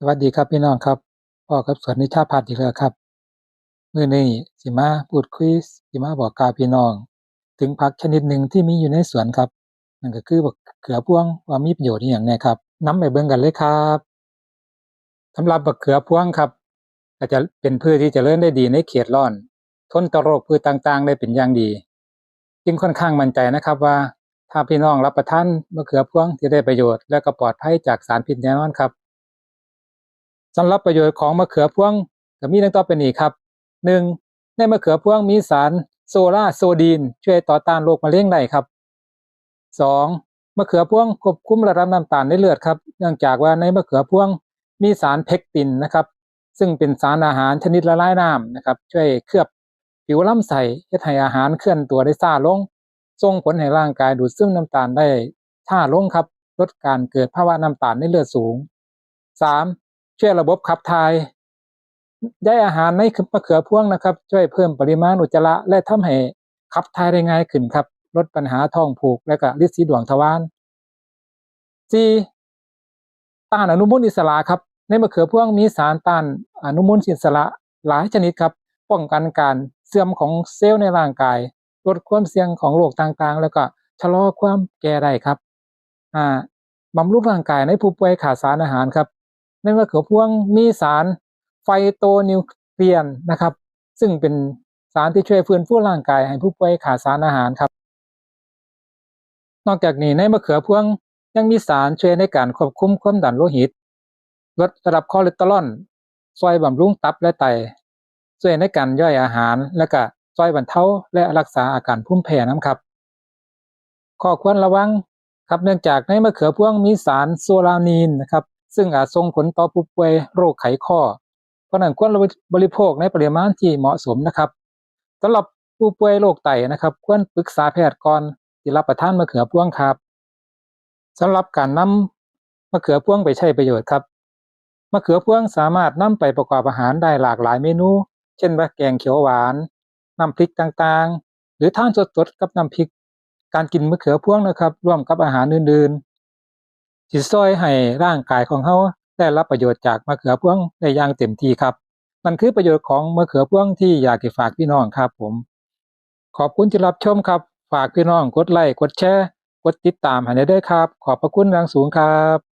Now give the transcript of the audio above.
สวัสดีครับพี่น้องครับพ่อกับสวนนิชาพัฒน์อีกแล้วครับมื้อนี้สิมาพูดคุยสิมาบอกกาพี่น้อง ถึงผักชนิดหนึ่งที่มีอยู่ในสวนครับนั่นก็คือบักเขือพวงว่ามีประโยชน์อย่างแหน่ครับน้ำไปเบิ่งกันเลยครับสำหรับบักเขือพวงครับก็จะเป็นพืชที่จะเจริญได้ดีในเขตร้อน ทนต่อโรคพืชต่างๆ ได้เป็นอย่างดี จึงค่อนข้างมั่นใจนะครับว่าถ้าพี่น้องรับประทานมะเขือพวงที่ได้ประโยชน์ และก็ปลอดภัยจากสารพิษแน่นอนครับ สำหรับประโยชน์ของมะเขือพวงก็มีดังต่อไปนี้ครับ 1. ในมะเขือพวงมีสารโซลาโซดีน ช่วยต่อต้านโรคมะเร็งได้ครับ 2. มะเขือพวงควบคุมระดับน้ำตาลในเลือดครับ เนื่องจากว่าในมะเขือพวงมีสารเพกตินนะครับ ซึ่งเป็นสารอาหารชนิดละลายน้ำนะครับ ช่วยเคลือบผิวลำไส้เฮ็ดให้อาหารเคลื่อนตัวได้ช้าลงส่งผลให้ร่างกายดูดซึมน้ำตาลได้ช้าลงครับ ลดการเกิดภาวะน้ำตาลในเลือดสูง 3. ช่วยระบบขับถ่ายได้อาหารในมะเขือพวงนะครับ ช่วยเพิ่มปริมาณอุจจาระและทำให้ขับถ่ายได้ง่ายขึ้นครับ ลดปัญหาท้องผูกและก็ฤทธิ์สีดวงทวาร 4. ต้านอนุมูลอิสระครับ ในมะเขือพวงมีสารต้านอนุมูลอิสระหลายชนิดครับ ป้องกันการเสื่อมของเซลล์ในร่างกาย ลดความเสี่ยงของโรคต่างๆ แล้วก็ชะลอความแก่ได้ครับอ่าบำรุงร่างกายในผู้ป่วยขาดสารอาหารครับ ในมะเขือพวงมีสารไฟโตนิวเคลียนนะครับ ซึ่งเป็นสารที่ช่วยฟื้นฟูร่างกายให้ผู้ป่วยขาดสารอาหารครับ นอกจากนี้ในมะเขือพวงยังมีสารช่วยในการควบคุมความดันโลหิต ลดระดับคอเลสเตอรอลช่วยบำรุงตับและไตช่วยในการย่อยอาหารและก็ช่วยบรรเทาและรักษาอาการภูมิแพ้น้ำครับข้อควรระวังครับเนื่องจากในมะเขือพวงมีสารโซลานีนนะครับ ซึ่งอาจส่งผลต่อผู้ป่วยโรคไขข้อ เพราะนั้นควรบริโภคในปริมาณที่เหมาะสมนะครับสำหรับผู้ป่วยโรคไตนะครับ ควรปรึกษาแพทย์ก่อนที่รับประทานมะเขือพวงครับสำหรับการนำมะเขือพวงไปใช้ประโยชน์ครับมะเขือพวงสามารถนำไปประกอบอาหารได้หลากหลายเมนู เช่นว่าแกงเขียวหวานน้ำพริกต่างๆ หรือทานสดๆกับน้ำพริก การกินมะเขือพวงนะครับ ร่วมกับอาหารอื่นๆ สิช่วยให้ร่างกายของเขาได้รับประโยชน์จากมะเขือพวงได้อย่างเต็มที่ครับมันคือประโยชน์ของมะเขือพวงที่อยากจะฝากพี่น้องครับผม ขอบคุณที่รับชมครับ ฝากพี่น้องกดไลค์กดแชร์ กดติดตามให้ได้ด้วยครับ ขอบพระคุณอย่างสูงครับ